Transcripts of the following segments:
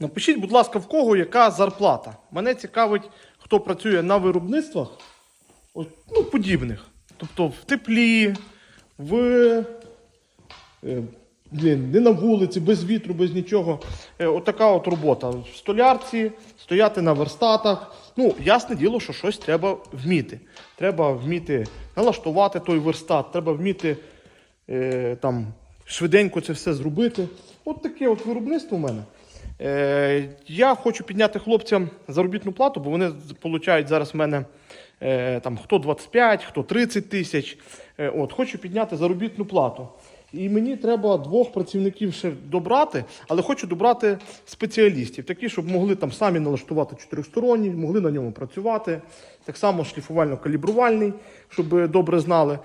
Напишіть, будь ласка, в кого яка зарплата. Мене цікавить, хто працює на виробництвах ну, подібних. Тобто в теплі, в е, блін, не на вулиці, без вітру, без нічого. Е, отака от робота. В столярці, стояти на верстатах. Ну, ясне діло, що щось треба вміти. Треба вміти налаштувати той верстат, треба вміти е, там, швиденько це все зробити. От таке от виробництво у мене. Е, я хочу підняти хлопцям заробітну плату, бо вони отримують зараз в мене е, там, хто 25, хто 30 тисяч. Е, от, хочу підняти заробітну плату. І мені треба двох працівників ще добрати, але хочу добрати спеціалістів, такі, щоб могли там самі налаштувати чотирьохсторонній, могли на ньому працювати. Так само шліфувально-калібрувальний, щоб добре знали.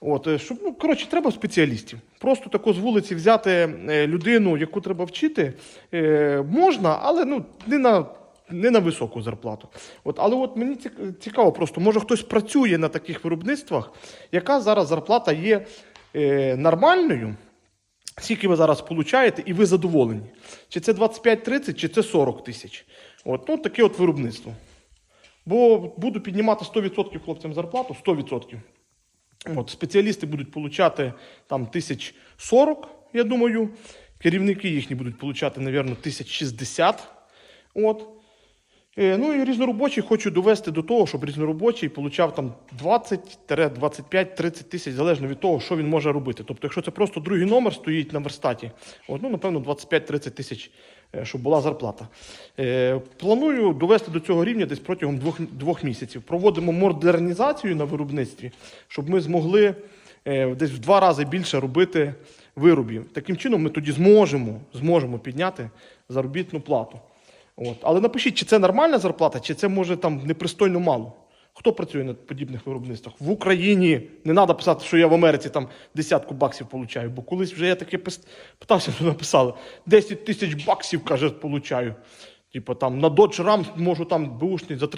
От, е, щоб, ну, коротше, треба спеціалістів. Просто тако з вулиці взяти е, людину, яку треба вчити, е, можна, але ну, не на. Не на високу зарплату. От, але от мені цікаво, просто може хтось працює на таких виробництвах, яка зараз зарплата є нормальною, скільки ви зараз получаєте, і ви задоволені. Чи це 25-30, чи це 40 тисяч. От, ну, таке от виробництво. Бо буду піднімати 100% хлопцям зарплату, 100%. От, спеціалісти будуть получати там 1040, я думаю. Керівники їхні будуть получати, мабуть, 1060. От. Е, Ну і різноробочий хочу довести до того, щоб різноробочий получав там 20, 25, 30 тисяч, залежно від того, що він може робити. Тобто, якщо це просто другий номер стоїть на верстаті, от, ну, напевно, 25-30 тисяч, е, щоб була зарплата. Е, Планую довести до цього рівня десь протягом двох, двох місяців. Проводимо модернізацію на виробництві, щоб ми змогли десь в два рази більше робити виробів. Таким чином ми тоді зможемо, зможемо підняти заробітну плату. От. Але напишіть, чи це нормальна зарплата, чи це може там непристойно мало. Хто працює на подібних виробництвах? В Україні не треба писати, що я в Америці там десятку баксів получаю, бо колись вже я таке питався, що написали. 10 тисяч баксів, каже, получаю. Типу там на Dodge Ram можу там бушний за 3